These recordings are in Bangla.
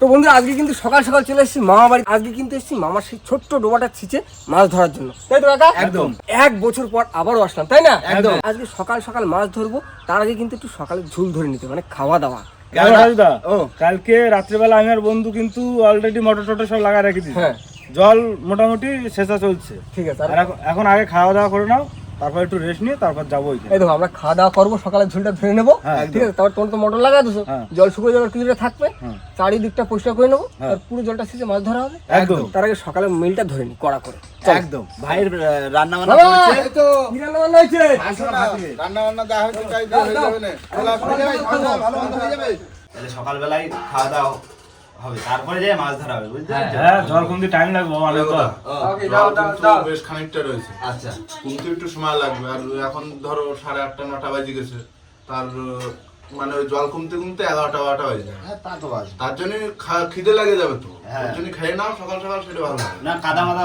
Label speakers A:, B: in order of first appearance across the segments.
A: তো বন্ধুরা আজকে কিন্তু সকাল সকাল চলে এসেছি মামা বাড়ি। আজকে কিন্তু এসেছি মামার সেই ছোট্ট ডোবাটা ছিচে মাছ ধরার জন্য। তাই তো কাকা?
B: একদম।
A: এক বছর পর আবারও আসলাম তাই না?
B: একদম।
A: আজকে সকাল সকাল মাছ ধরবো তার আগে কিন্তু একটু সকালে ঝুল ধরে নিতে মানে খাওয়া দাওয়া। ও।
B: কালকে রাত্রেবেলা আমি আর বন্ধু কিন্তু অলরেডি মোটর টোটর সব লাগা রেখে দিই
A: হ্যাঁ।
B: জল মোটামুটি শেষা চলছে।
A: ঠিক আছে
B: এখন আগে খাওয়া দাওয়া করে নাও তারপর একটু রেস্ট নিয়ে তারপর যাব ওইখানে
A: এই দেখো আমরা খাওয়া দাওয়া করব সকালে ঝুলটা ধরে নেব
B: হ্যাঁ,
A: ঠিক আছে তারপর তোমার তো মোটর লাগা দিছো
B: হ্যাঁ।
A: জল শুকিয়ে যাওয়ার কিছুটা থাকবে
B: হ্যাঁ।
A: চারিদিকটা পরিষ্কার করে নেব
B: হ্যাঁ।
A: আর পুরো জলটা শেষে মাছ ধরা হবে
B: একদম
A: তার আগে সকালে মিলটা ধরে নি কড়া করে
C: একদম ভাইয়ের রান্না বান্না
A: তো, রান্না বান্না হয়েছে?
D: রান্না বান্না দেওয়া হয়েছে তাই দিয়ে হয়ে যাবে না চলে আসবে ভাই, ভালো ভালো হয়ে যাবে
C: তাহলে সকালবেলায় খাওয়া দাওয়া হবে তারপরে যাই মাছ ধরা হবে বুঝতে
B: হ্যাঁ জল কমতে টাইম লাগবে অনেক তো।
A: ওকে, দাও, দাও, দাও।
D: বেশ খানিকটা রয়েছে।
C: আচ্ছা।
D: কিন্তু একটু সময় লাগবে আর এখন ধরো সাড়ে আটটা নটা বাজে গেছে তার মানে ওই জল কমতে কমতে এগারোটা বারোটা বাজে যাবে
C: হ্যাঁ তা তো আছে
D: তার জন্য খিদে লাগে যাবে তো।
C: হ্যাঁ।
D: ওর জন্য খেয়ে নাও সকাল সকাল সেটা ভালো হবে।
C: না কাদা মাদা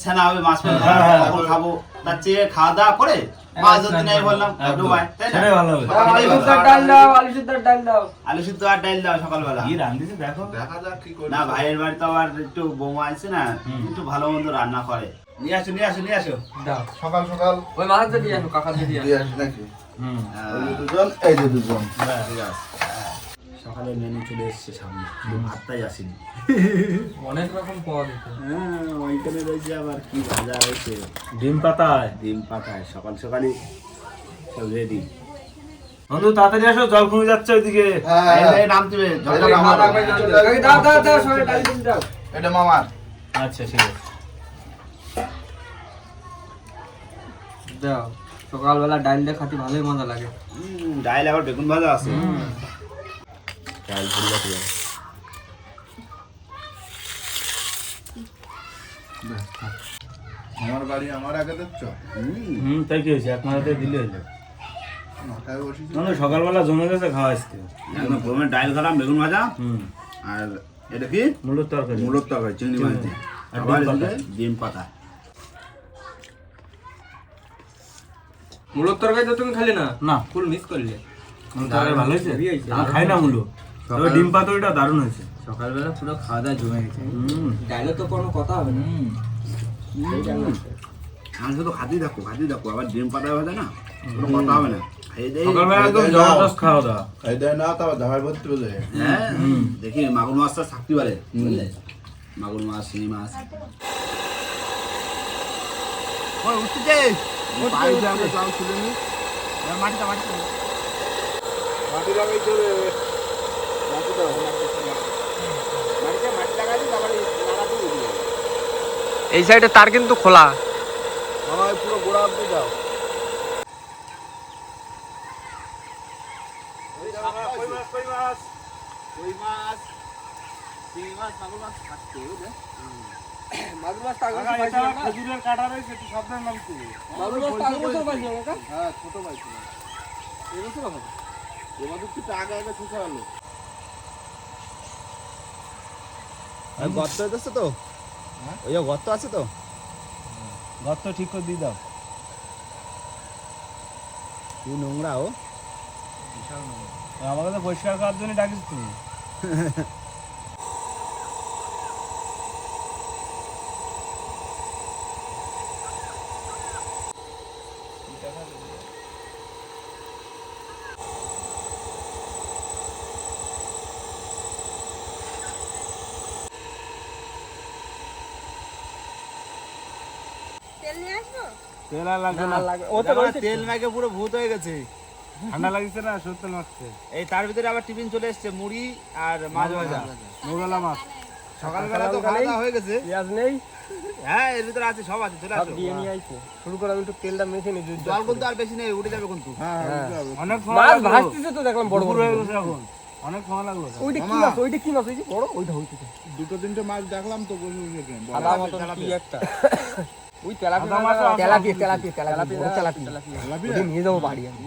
C: ছানা হবে মাছ ফেল
B: হ্যাঁ, হ্যাঁ।
C: তখন খাব। তার চেয়ে খাওয়া দাওয়া করে মাছ ধরতে নাই বললাম ডুবাই তাই না?
A: আলু সিদ্ধ
C: আর ডাল দাও সকালবেলা।
B: কি রান্ধিছে দেখো।
D: দেখা যাক কি করে
C: না ভাইয়ের বাড়ি তো আবার একটু বৌমা আছে না একটু ভালো মন্দ রান্না করে। নিয়ে আসো নিয়ে আসো নিয়ে আসো।
A: দাও।
D: সকাল সকাল।
A: ওই মাছটা দিয়ে আসো, কাকা দিয়ে আসো।
D: নাকি?
B: হুম।
D: দুজন এই যে দুজন।
C: ঠিক আছে। সকালে মেনু চলে এসছে সামনে। শুধু ভাতটাই আসেনি।
A: অনেক রকম পাওয়া যেত
C: হ্যাঁ ওইখানে রয়েছে আবার কি ভাজা রয়েছে
B: ডিম পাতায়।
C: ডিম পাতায় সকাল সকালই সব রেডি
B: বন্ধু তাড়াতাড়ি আসো জল কমে যাচ্ছে ওইদিকে।
D: হ্যাঁ
C: নাম দেবে
D: এটা মামার।
B: আচ্ছা ঠিক আছে।
A: দাও। সকালবেলা ডাল দিয়ে খাতে ভালোই মজা লাগে।
C: ডাইল আবার বেগুন ভাজা আছে।
D: আমার বাড়ি আমার আগে দেখছ?
C: হুম,
B: তাই কি হয়েছে? দিলে হলো। সকালবেলা জমে গেছে খাওয়া আজকে।
C: একদম প্রথমে ডাইল খেলাম বেগুন ভাজা
B: হুম।
C: আর এটা কি?
B: মুলোর তরকারি।
C: মূলত তরকারি চিংড়ি মাছ দিয়ে।
B: আর
C: আবার
B: ডিম পাতা।
C: এদিকে ডিম পাতা।
A: মূলত তরকারি তো তুমি খালি না?
B: না।
A: ফুল মিস করলে।
B: তরকারি ভালো হয়েছে? খাই না মুলো। তবে ডিম পাতুরিটা দারুণ হয়েছে।
A: সকালবেলা পুরো খাওয়া দাওয়া জমে গেছে।
B: হুম।
A: ডাইলে তো কোনো কথা হবে না।
C: আমি শুধু খাতেই থাকব খাতেই থাকব আবার ডিম পাতা ভাজা না? কোনো কথা হবে না।
D: হয়ে যায়
C: হ্যাঁ? দেখি মাগুর মাছটা থাকতে পারে মাগুর মাছ শিঙি মাছ। এবার মাটিটা মাটিটা।
D: মাটি লাগাই চলে
A: এই সাইডে তার কিন্তু খোলা
D: পুরো গোড়া অব্দি
C: মাছ মাছ মাছ মাছ মাছ
A: মাছ মাছ
D: হ্যাঁ ছোট
A: হবে
D: একটু আগে আগে হলো
C: গর্ত হইতেছে তো? ওই গর্ত আছে তো?
B: গর্ত ঠিক করে দিয়ে দাও।
C: কি নোংরা ও?
B: আমাকে তো পরিষ্কার করার জন্য ডাকিস তুমি।
E: তেল নিয়ে আসব?
B: তেল আর লাগবে না
A: ও তো
C: তেল মেখে পুরো ভূত হয়ে গেছে।
B: ঠান্ডা লাগছে না সত্যি মারছে
C: এই তার ভিতরে আবার টিফিন চলে এসেছে মুড়ি আর মাছ ভাজা।
B: মুরগলা মাছ
C: সকালবেলা তো খাওয়া দাওয়া হয়ে গেছে।
A: পেঁয়াজ নেই।
C: হ্যাঁ এর ভিতরে আছে সব আছে চলে আসো।
A: দিয়ে নিয়ে আইছে। শুরু করে আমি একটু তেলটা মেখে নিই জল
C: জল কিন্তু আর বেশি নেই উঠে যাবে কিন্তু।
B: অনেক সময়
A: মাছ
B: লাগল।
A: ভাসতেছে তো দেখলাম বড় বড়।
B: হয়ে গেছে এখন। অনেক সময় লাগল।
A: ওইটা কি মাছ? ওইটা কি মাছ? ওই যে বড় ওইটা হইতে
D: দুটো তিনটে মাছ দেখলাম তো বসে বসে কেন
A: সাদা মতন কি একটা? ওই তেলাপিয়া তেলাপিয়া তেলাপিয়া তেলাপিয়া বড় তেলাপিয়া ওটা নিয়ে যাব বাড়ি আমি।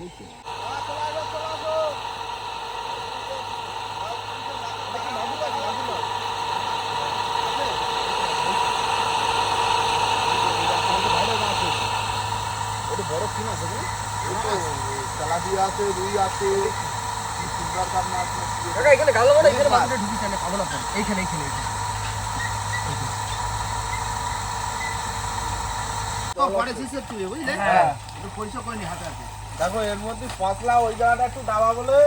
D: তেলাপিয়া আছে। রুই আছে
A: এখানে গালো এখানে মাছটা ঢুকিছে না পাবো না এইখানে এইখানে এইখানে।
C: দেখো এর মধ্যে পতলা ওই জায়গাটা একটু ডাবা বলে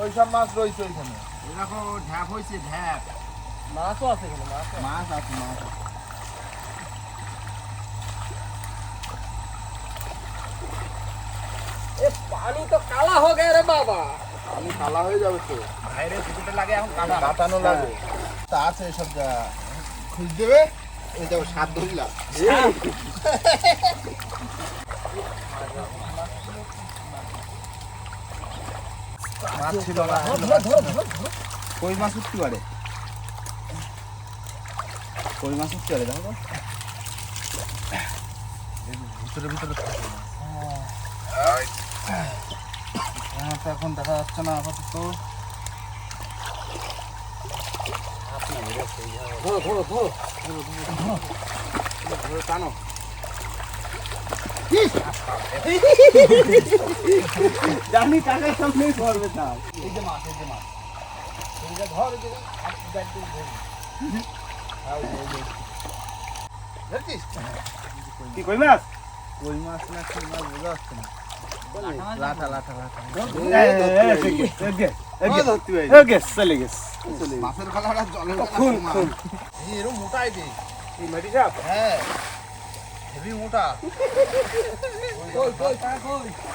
C: ওই সব মাছ রয়েছে ওইখানে।
A: দেখো ঢ্যাপ হয়েছে ঢ্যাপ। মাছও আছে এখানে মাছ
C: মাছ আছে মাছ আছে।
A: পানি তো কালা হয়ে গেছে রে বাবা।
C: আমি কালা হয়ে যাবে তো।
A: বাইরে লাগে এখন কাটা।
C: কাটানো লাগে। তা আছে এসব খুঁজ দেবে? দেখো মাছ ছিল না। কই মাছ উঠতে পারে? কই মাছ উঠতে পারে দেখো। ভিতরে ভিতরে। হ্যাঁ তো এখন দেখা যাচ্ছে না আপাতত।
A: ধরো ধরো ধরে।
C: টানো জানি টাকার সামনেই করবে তার এই যে মাছ এই যে মাছ এইটা ধর যে। ধরছিস?
F: কি কই মাছ
C: কই মাছ না কি মাছ বোঝা যাচ্ছে না হ্যাঁ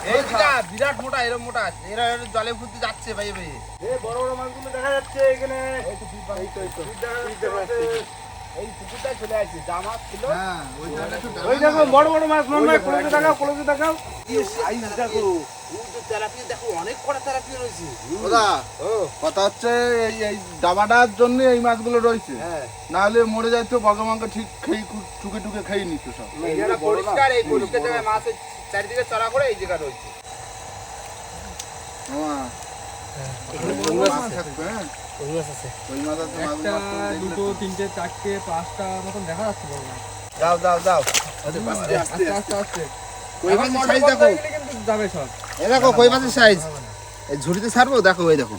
C: এই বিরাট মোটা এরকম মোটা এরা জলে ফুটতে যাচ্ছে ভাই ভাই
F: বড় বড় মাছগুলো দেখা যাচ্ছে এখানে। এই
C: পুকুরটাই চলে আসছে যা ছিল। হ্যাঁ ওই জায়গাটা একটু
F: ওই দেখো বড় বড় মাছ মনে হয় কলেজে দেখাও কলেজে দেখাও। দেখো
C: কথা হচ্ছে এই এই ডাবাটার জন্য এই মাছগুলো রয়েছে। না হলে মরে যাইতো বগমাকে ঠিক খেয়ে খু- টুকে টুকে খেয়ে নিত সব।
A: পরিষ্কার এই পরিষ্কার জায়গায় মাছ। চারিদিকে চড়া করে এই জায়গা রয়েছে।
C: হ্যাঁ।
A: দুটো তিনটে চারটে পাঁচটা মতন দেখা যাচ্ছে বড় মাছ
C: যাও যাও যাও
A: আস্তে আস্তে আস্তে
C: কই মাছের সাইজ দেখো
A: হয়ে গেলে কিন্তু যাবে সব
C: এই দেখো কই মাছের সাইজ এই ঝুড়িতে ছাড়বো দেখো এই দেখো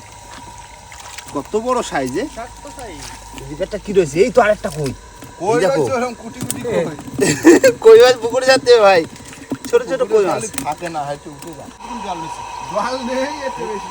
C: কত বড় সাইজে
A: তো
C: কি রয়েছে এই তো আরেকটা কই
D: কই
C: দেখো।
D: কুটি কুটি কই
C: কই মাছ পুকুরে যাচ্ছে ভাই ছোট ছোট কই মাছ?
D: থাকে না হয়তো উঠে যায়
C: জল নেই এতে বেশি।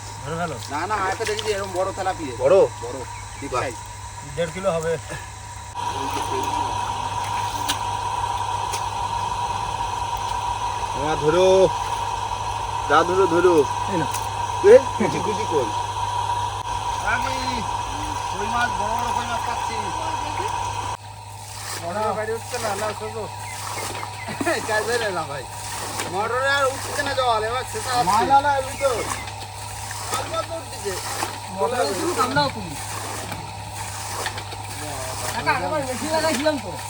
C: ধরে
F: গেল
C: না না একটা দেখেছি এরকম বড় তেলাপিয়া।
D: বড়?
C: বড় ঠিক সাইজ
F: দেড় কিলো হবে।
C: মামা ধরো। যা ধরো ধরো।
A: এই না।
C: এ, কুচি কুচি কই? আমি কই মাছ বড় বড় কই মাছ পাচ্ছি।
A: বড় গাড়ি উঠছে না না
C: কাজ না ভাই। মোটরে আর উঠছে না জল এবার
A: না
C: এমনি তো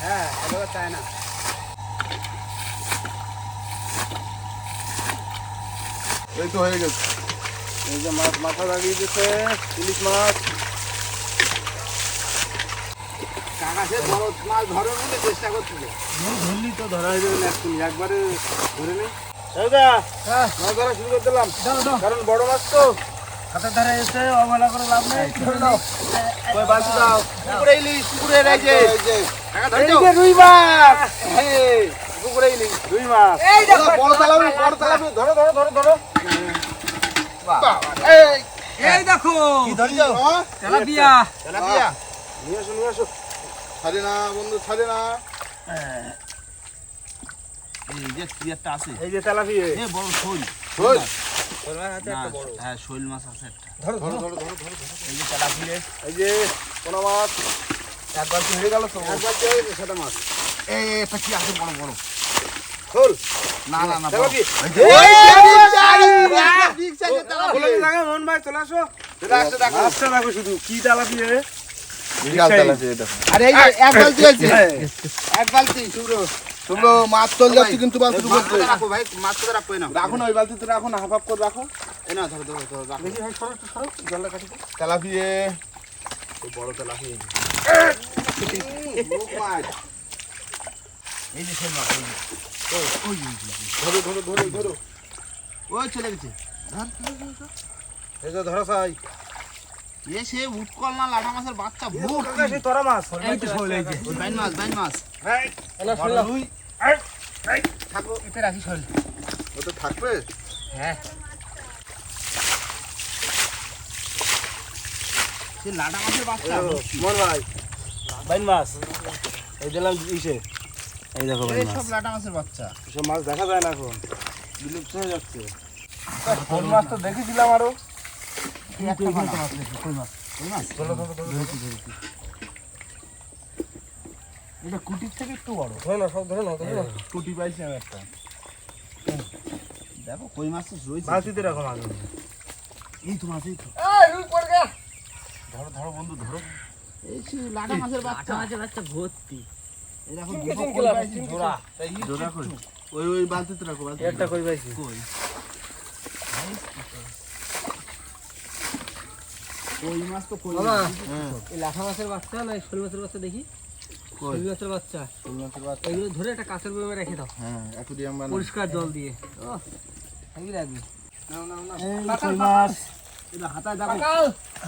C: হ্যাঁ চায় না।
D: এই তো হয়ে গেছে।
C: এই যে মাছ মাথা লাগিয়ে দিচ্ছে ইলিশ মাছ। কাকা বড় মাছ ধরে বলে চেষ্টা করছিল।
F: ধরলি তো ধরা
C: ধরা যাবে। এক্ষুনি একবারে ধরে নে।
F: দাদা
C: হ্যাঁ মাছ ধরা শুরু করে দিলাম। কারণ বড় মাছ তো।
F: হাতের ধারে এসে অবহেলা করে লাভ নেই।
C: কই বালতি দাও। পুকুরে ইলিশ পুকুরে এই যে। কাকা ধরে
F: এই রুই মাছ।
C: এই পুকুরে ইলিশ
F: রুই মাছ।
A: এই দেখো
C: বড় তালাবি বড় তালাবি ধরো ধরো ধরো ধরো। এই
A: এই দেখো।
C: কি ধরছো
A: তেলাপিয়া।
C: তেলাপিয়া। নিয়ে আসো নিয়ে আসো। ছাড়ে না বন্ধু ছাড়ে না। এই যে কি একটা আছে।
F: এই যে তেলাপিয়া
C: বড় শোল।
D: শোল?
C: হ্যাঁ শোল মাছ আছে একটা।
A: ধরো
D: ধরো।
A: ধরো
D: ধরো ধরো ধরো
C: এই যে তেলাপিয়া
D: এই যে পোনা মাছ। একবার কি হয়ে গেল তো?
C: একবার কি হয়েছে সেটা মাছ? এই এটা কি আছে? বড় বড়।
D: শোল
C: না না না
D: তেলাপি।
F: মন ভাই চলে আসো। মাছটা রাখো শুধু। কি তেলাপিয়া রে
D: বিশাল তেলাপিয়া দেখো। আরে এই এক বালতি আছে। এক বালতি শুভ্র। শুভ্র মাছ চলে যাচ্ছে কিন্তু বালতির উপর দিয়ে।
C: রাখো ভাই মাছ তো রাখো না।
D: রাখো না ওই বালতিতে রাখো না হাফ হাফ করে রাখো।
C: এই না ধরো ধরো ধরো রাখো।
A: দেখি ভাই সরো সরো জলটা কাটি।
D: তেলাপিয়া।
C: বড় তেলাপিয়া। এই যে সেই মাছ এই যে।
D: ধরো ধরো ধরো ধরো।
C: ওই চলে গেছে।
F: ধর এই যে ধরো সাই।
C: এ সে উৎকল না লাটা মাছের বাচ্চা ভূত
F: তোরা মাছ।
A: এই তো শোল এই যে
C: বাইন মাছ বাইন মাছ।
A: না শুনলাম
F: রুই।
A: থাকো এতে রাখি শোল
D: ও তো থাকবে
A: হ্যাঁ
C: সে লাটা মাছের বাচ্চা
F: মন ভাই বাইন মাছ এই দিলাম ইসে এই দেখো
C: এই সব লাটা মাছের বাচ্চা
F: সব মাছ দেখা যায় না এখন বিলুপ্ত হয়ে যাচ্ছে কোন মাছ তো দেখেছিলাম আরও
A: এটা কুটির থেকে একটু বড়। ধরে না সব ধরে না ধরে না
F: কুটি পাইছি আমি একটা।
C: দেখো কই মাছ তো রয়েছে।
F: বালতিতে রাখো মাছ
C: এই তো মাছ এই তো।
A: এই রুই পড়ে গেল
F: ধরো ধরো বন্ধু ধরো।
C: এই সে লাটা মাছের বাচ্চা।
A: বাচ্চা ভর্তি।
C: এই দেখো দুটো কই পাইছি? জোড়া।
D: জোড়া করে ওই ওই বালতিতে রাখো বালতি
F: একটা কই পাইছি?
C: কই? কই মাছ তো কই
D: হ্যাঁ।
A: এই লাঠা মাছের বাচ্চা না এই শোল মাছের বাচ্চা দেখি? মাছের বাচ্চা। এগুলো ধরে একটা রেখে দাও।
D: হ্যাঁ অ্যাকুরিয়াম
A: পরিষ্কার জল দিয়ে। ও হেভি রাখবি নাও নাও নাও।
F: কই মাছ।
C: এটা হাতায়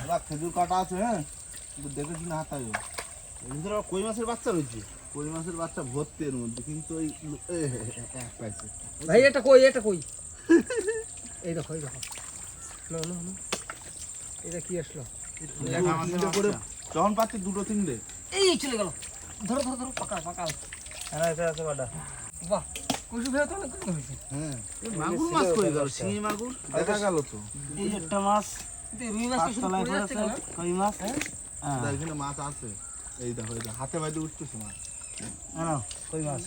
D: এবার খেজুর কাটা আছে হ্যাঁ? কিন্তু দেখেছি না হাতায়
C: কই মাছের বাচ্চা রয়েছে?
D: কই মাছের বাচ্চা ভর্তি এর মধ্যে কিন্তু ওই পাইছে।
A: ভাই এটা কই এটা কই? এই দেখো এই দেখো। নো নো নো এটা কি আসলো?
D: যখন পাচ্ছি দুটো তিনটে।
A: এই চলে গেল। ধরো ধরো ধরো পাকাও পাকাও।
F: হ্যাঁ আছে আছে বাটা।
A: বাহ কুসু তো অনেক হয়েছে।
D: হ্যাঁ।
C: এই মাগুর মাছ কই গেল শিঙি মাগুর?
D: দেখা গেল তো।
F: এই একটা মাছ
A: এই রুই মাছ শুধু পড়ে কেন?
F: কই মাছ?
D: তা এখানে মাছ আছে। এই দেখো এই হাতে বাইরে উঠতেছে মাছ।
F: হ্যাঁ কই মাছ?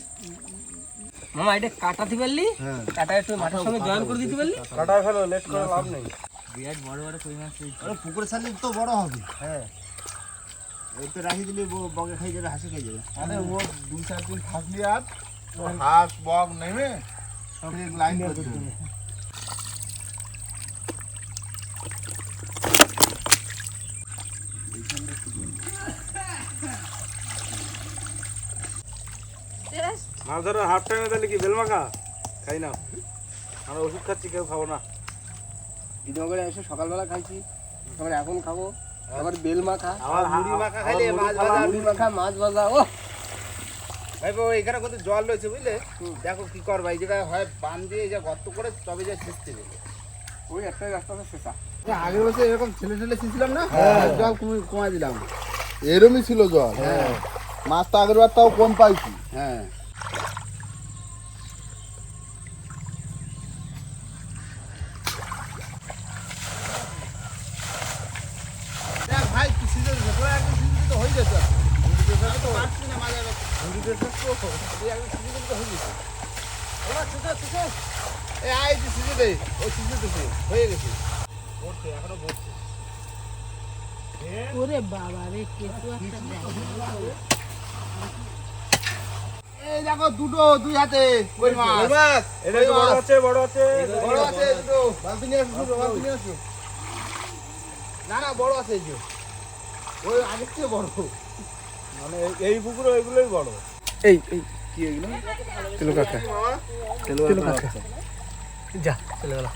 A: মামা এটা কাটাতে পারলি?
D: হ্যাঁ।
A: কাটা একটু মাঠের সঙ্গে জয়েন করে দিতে পারলি?
F: কাটা ফেলো লেট করে লাভ নেই।
A: বিরাট বড় বড় কই মাছ
C: আরে পুকুরে ছাড়লে তো বড় হবে।
F: হ্যাঁ।
C: এতে রাখি দিলে বগে খাই যাবে হাসি খাই যাবে।
D: আরে ও দুই চার দিন থাকলি আর হাঁস বক নেমে সব লাইন।
F: মাছ ধরো হাফ টাইমে তাহলে কি বেল মাখা? খাই না আমরা ওষুধ খাচ্ছি কেউ খাব না।
A: বিনগরে এসে সকালবেলা খাইছি তারপরে এখন খাব। আবার বেল মাখা।
F: আমার মুড়ি মাখা খাইলে মাছ
A: মুড়ি মাখা মাছ ভাজা ও।
C: ভাই বাবু এখানে কত জল রয়েছে বুঝলে? দেখো কি করবা এই জায়গায় হয় বান দিয়ে যে গর্ত করে তবে যা সিস্তে
A: ওই একটাই রাস্তা শেষা।
C: আগের বছর এরকম ছেলে ছেলে ছিলাম না? জল কমে কমাই দিলাম।
D: এরমই ছিল জল হ্যাঁ। মাছ তো আগের বার তাও কম পাইছি।
C: হ্যাঁ। এ আই যে দে। ওই সিজন তো হয়ে গেছে। পড়ছে এখনও পড়ছে।
E: ওরে বাবা রে কেঁচো একটা
C: এই দেখো দুটো দুই হাতে কই মাছ।
F: মাছ এটা বড় আছে বড় আছে।
C: বড় আছে দুটো। বালতি নিয়ে আসো বালতি নিয়ে আসো। না না বড় আছে এই যে। ওই আগের থেকে বড়।
F: মানে এই- এই পুকুরে ওইগুলোই বড়।
A: এই এই কি এগুলো? তেলো কাকা তেলো কাকা যা চলে গেল।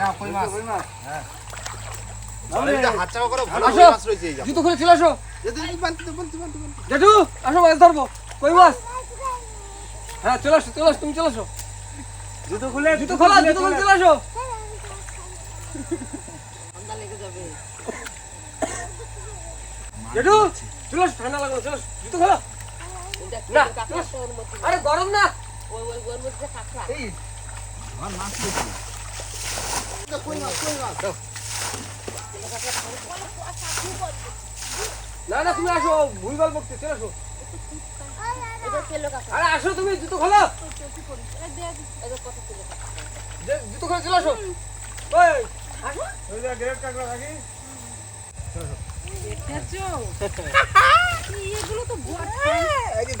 C: না কই মাছ হ্যাঁ জলে যে হাত চাপা করো ভালো
A: আসো।
C: মাছ রয়েছে এই যে
A: জুতো খুলে চলে আসো।
C: যদি বালতি দে বালতি বালতি বালতি।
A: জেঠু আসো মাছ ধরবো। কই মাছ হ্যাঁ চলে আসো চলে আসো তুমি চলে আসো।
F: জুতো খুলে
A: জুতো খোলা জুতো খুলে চলে আসো।
E: ঠান্ডা লেগে যাবে
A: জেঠু চলে আসো ঠান্ডা লাগবে চলে আসো। জুতো খোলা। না,
E: কেঁচো কাঁকড়া তো ওর মধ্যে।
A: আরে গরম না।
E: ওই ওই ওর মধ্যে কাঁকড়া।
C: আমার মাছ।
A: না না, তুমি আসো ভুল ভালো বকতে চলে আসো। আরে, আসো তুমি, জুতো খোলা। জুতো খুলে, চলে আসো। ওই, আসো।
F: গ্রেট কাঁকড়া রাখি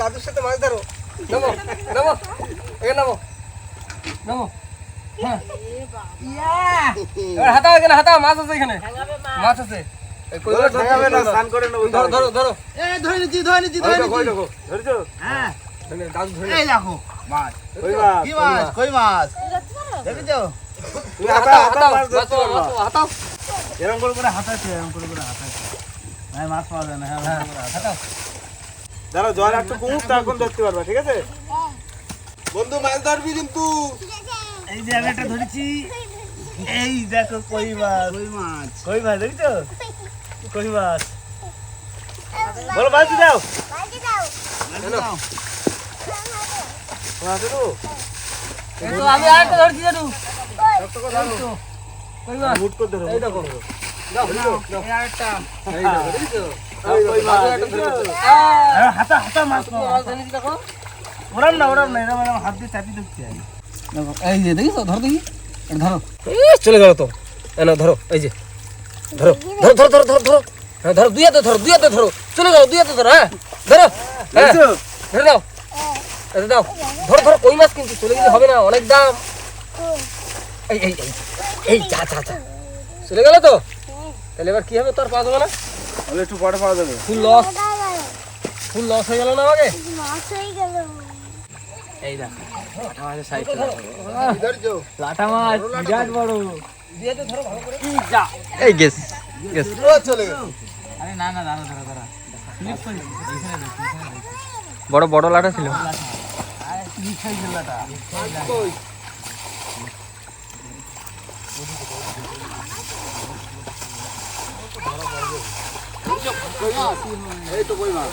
A: দাদুর সাথে মাছ ধরো। নামো নামো, এখানে নামো। নামো। এবার হাতাও এখানে হাতাও মাছ আছে এখানে। মাছ। আছে। এই কই মাছ। ধরতে?
C: হ্যাঁ
F: হাতা- হাতা
C: এরকম করে করে হাতাচ্ছে এরকম করে করে হাতাচ্ছে হ্যাঁ মাছ পাওয়া যায় না। হ্যাঁ
A: হ্যাঁ হাতাও
F: দাঁড়াও, জল একটু কমুক, তখন ধরতে পারবা, ঠিক আছে?
D: বন্ধু মাছ ধরবি কিন্তু।
C: এই যে আমি একটা ধরেছি। এই দেখো কই মাছ। কই মাছ? কই মাছ দেখছ? কই মাছ?
F: বলো, বালতি দাও।
A: এই তো আমি ধরছি দাদু কই মাছ?
F: হুট করে ধরো,
A: এই দেখো। দাও। দাও
C: এই আরেকটা।
A: এই দেখো দেখছ?
F: ওই
A: মাছ? একটা
F: একটা
A: ধরে
F: ধরেছে।
A: ফেলেছে। আহ,
C: আরে হাতা হাতা মাছ
A: মাছ। দেখো।
C: ওরাম না ওরাম না এরকম হাত দিয়ে চাপি হয়
A: দেখো এই যে দেখিস ধরো দেখি এটা ধরো ইস, চলে গেল তো এই নাও, ধরো এই যে ধরো ধরো ধরো ধরো ধরো ধরো হ্যাঁ ধরো দুই হাতে ধরো দুই হাতে ধরো চলে গেল দুই হাতে ধরো হ্যাঁ ধরো হ্যাঁ ধরে দাও এটা দাও ধরো ধরো কই মাছ কিন্তু চলে গেলে হবে না অনেক দাম এই এই এই এই চা চা চা চলে গেল তো তাহলে এবার কি হবে তোর পাওয়া যাবে না
F: তাহলে একটু পরে পাওয়া যাবে।
A: ফুল লস ফুল লস হয়ে গেল না আমাকে এই দেখো লাটা মাছের সাইজটা
C: ধরছো
A: লাটা মাছ বিরাট বড়। দিয়ে তো ধরো ভালো করে।
G: এই গেস গেস
D: চলে গেল।
C: আরে না না দাঁড়া দাঁড়া দাঁড়া। স্লিপ করে এখানে দেখ
G: বড় বড় লাটা ছিল।
D: এই তো কই মাছ?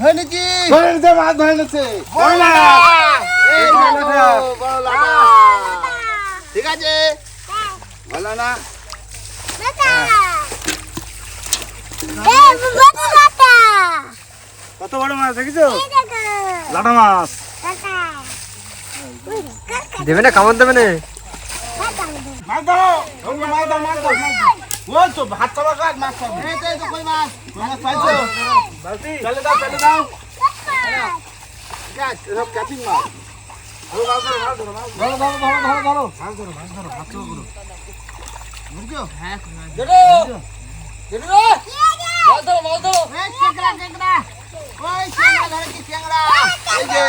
F: মাছ
C: ধরে নিচ্ছে বড় লাটা এই দেখো বড় লাটা ঠিক আছে? ভালো না
F: কত বড় মাছ দেখেছ? লাটা মাছ।
G: দেবে না কামড় দেবে না।
C: মাছ দাও মাছ দাও মাছ দাও। তো ভাত খাওয়া কাজ মাছ খাব এই তো এই তো কই মাছ? মাছ পাইছো?
F: বালতি
C: চলে দাও চলে দাও। কাজ সব ক্যাপিং মাছ।
F: ধরো, ধরো, ধরো, ধরো।
C: ধরো। ধরো ধরো ধরো ধরো। মাছ ধরো মাছ ধরো ভাত খাওয়া করো। বুঝছ হ্যাঁ
A: জেঠু জেঠু মাছ ধরো মাছ ধরো।
C: ওই চেংড়া চেংড়া ওই চেংড়া ধরেছি চেংড়া এই যে।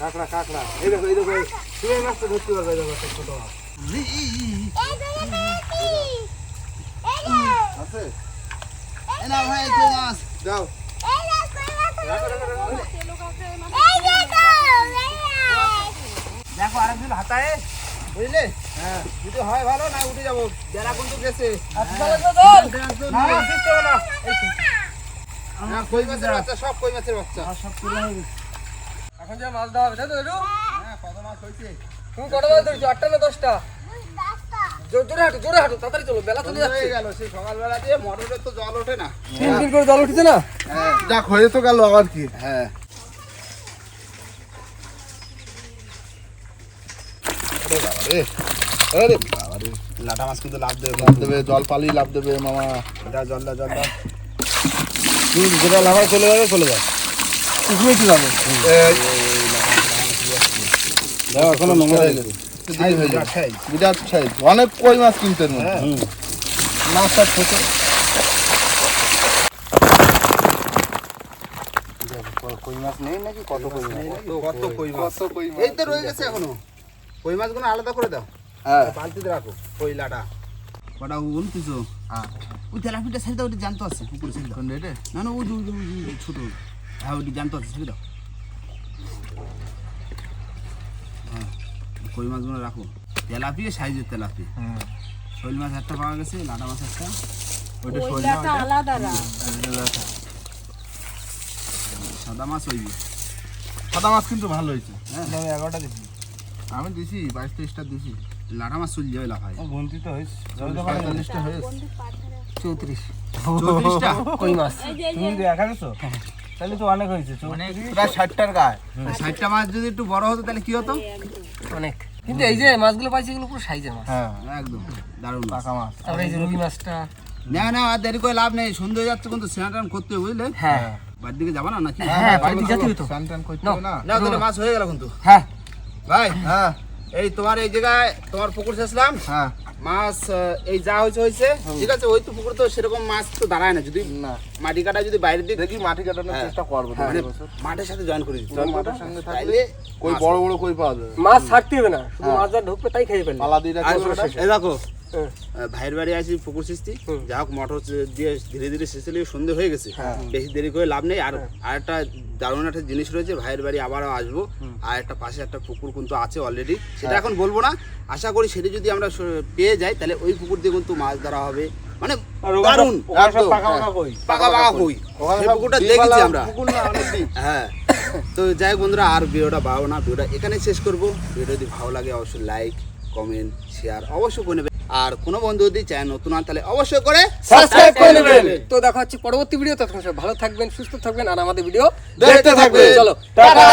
F: কাঁকড়া, কাঁকড়া। এই দেখো, এই দেখো, শিঙি মাছটা ধরতে পারবে, দেখো, একটা ছোট।
D: আছে
C: দেখো আরেকদিন হাতায় বুঝলে হ্যাঁ যদি হয় ভালো না উঠে যাব যারা কিন্তু গেছে
A: আচ্ছা
C: হ্যাঁ কই মাছের বাচ্চা সব কই মাছের বাচ্চা হয়ে
A: এখন যা মাছ দেওয়া হবে তাই তো জেঠু
C: হ্যাঁ কত মাছ হয়েছে
A: তুমি কটা মাছ ধরেছো? আটটা না দশটা? জোরে হাঁটো জোরে হাঁটো তাড়াতাড়ি চলো বেলা চলে যাচ্ছে।
C: গেল সেই সকালবেলা দিয়ে মোটরের তো জল ওঠে না।
A: তিন দিন করে জল উঠেছে না?
D: যাক হয়ে তো গেল আবার কি।
C: হ্যাঁ।
D: আরে বাবা
C: লাটা মাছ কিন্তু লাভ দেবে।
D: লাভ দেবে জল পালি লাভ দেবে মামা।
C: এটা জল দা জল দা
F: যেটা লাফায় চলে যাবে, চলে যাও।
A: পুকুরে কি যাবে
F: এখনও নোংরা হয়ে গেছে।
D: সাইজ হয়ে যাবে বিরাট সাইজ। অনেক কই মাছ কিনতে এর মধ্যে
F: হুম।
D: মাছটা ছোট।
F: কই মাছ নেই নাকি? কত কই মাছ?
C: কত কই মাছ?
D: কত কই মাছ?
C: এই তো রয়ে গেছে এখনও। কই মাছগুলো আলাদা করে দাও।
D: হ্যাঁ।
C: বালতিতে রাখো কই লাটা কটা বলতেছো ওই তেলাপিটা ছেড়ে দাও ওটা জানতো আছে পুকুরে ছেড়ে দাও। না না ওই ছোট হ্যাঁ ওইটি জানতো আছে ছেড়ে দাও হ্যাঁ কই মাছগুলো রাখো? তেলাপি সাইজের তেলাপি শৈল মাছ একটা পাওয়া গেছে লাটা মাছ একটা।
D: ওইটা শোল না
E: আলাদা
C: সাদা মাছ ওই
D: সাদা মাছ কিন্তু ভালো হয়েছে।
C: হ্যাঁ।
F: আমি এগারোটা দিচ্ছি
D: আমি দিছি বাইশ তেইশটা দিছি।
C: লাটা মাছ চল যাবে লাফায়
F: বন্তি তো হয়েছে।
D: পঁয়তাল্লিশটা হয়েছে।
A: চৌত্রিশ।
C: চৌত্রিশটা?
A: কই মাছ?
E: এই যে এই
F: তুমি দেখা গেছো? তাহলে তো অনেক হয়েছে।
D: প্রায় ষাটটার গায়ে।
C: ষাটটা মাছ যদি একটু বড় হতো তাহলে কি হতো?
A: অনেক। কিন্তু এই যে মাছগুলো পাইছি এগুলো পুরো সাইজের মাছ।
D: হ্যাঁ
C: একদম। দারুণ
D: পাকা মাছ।
A: তারপরে এই যে রুই মাছটা।
C: না না আর দেরি করে লাভ নেই। সন্ধ্যে যাচ্ছে কিন্তু স্নান টান করতে হবে বুঝলে?
A: হ্যাঁ।
C: বাড়ির দিকে যাবা না নাকি?
A: হ্যাঁ বাড়িতে যেতে তো।
D: স্নান টান করতে না?
C: না তাহলে মাছ হয়ে গেল কিন্তু।
A: হ্যাঁ।
C: ভাই
D: হ্যাঁ।
C: এই তোমার এই জায়গায় তোমার পুকুর ছেছিলাম
D: হ্যাঁ।
C: মাছ এই যা হয়েছে হয়েছে। ঠিক আছে ওই তো পুকুরে তো সেরকম মাছ তো দাঁড়ায় না। যদি
D: না।
C: মাটি কাটা যদি বাইরে দিয়ে
D: দেখি মাটি কাটানোর
C: হ্যাঁ।
D: চেষ্টা করব
C: মানে মাঠের সাথে জয়েন করে দিচ্ছি
D: মাঠের সঙ্গে থাকলে কই বড় বড় কই পাওয়া যাবে।
A: মাছ ছাড়তে হবে না শুধু মাছ যা ঢুকবে তাই খেয়ে ফেলবে।
D: পালা দিয়ে
C: দেখো
A: হ্যাঁ।
C: ভাইয়ের বাড়ি আছি পুকুর সিস্তি যা হোক মোটর দিয়ে ধীরে ধীরে সিস্তি সন্ধে হয়ে গেছে। বেশি দেরি করে লাভ নেই। আর আর একটা দারুণ একটা জিনিস রয়েছে ভাইয়ের বাড়ি আবারও আসব। আর একটা পাশে একটা পুকুর কিন্তু আছে অলরেডি সেটা এখন বলব না। আশা করি সেটা যদি আমরা পেয়ে যাই তাহলে ওই পুকুর দিয়ে কিন্তু মাছ ধরা হবে। মানে দারুণ।
F: পাকা পাকা কই?
C: পুকুরটা দেখেছি আমরা। হ্যাঁ। তো যাই হোক বন্ধুরা আর ভিডিওটা বাড়াবো না। ভিডিওটা এখানে শেষ করব। ভিডিও যদি ভালো লাগে অবশ্যই লাইক কমেন্ট শেয়ার অবশ্যই করে আর কোনো বন্ধু যদি চায় নতুন হন তাহলে অবশ্যই করে
A: সাবস্ক্রাইব করে নেবেন। তো দেখা হচ্ছে পরবর্তী ভিডিও ততক্ষণ ভালো থাকবেন সুস্থ থাকবেন আর আমাদের ভিডিও
D: দেখতে থাকবেন।
A: চলো
C: টাটা।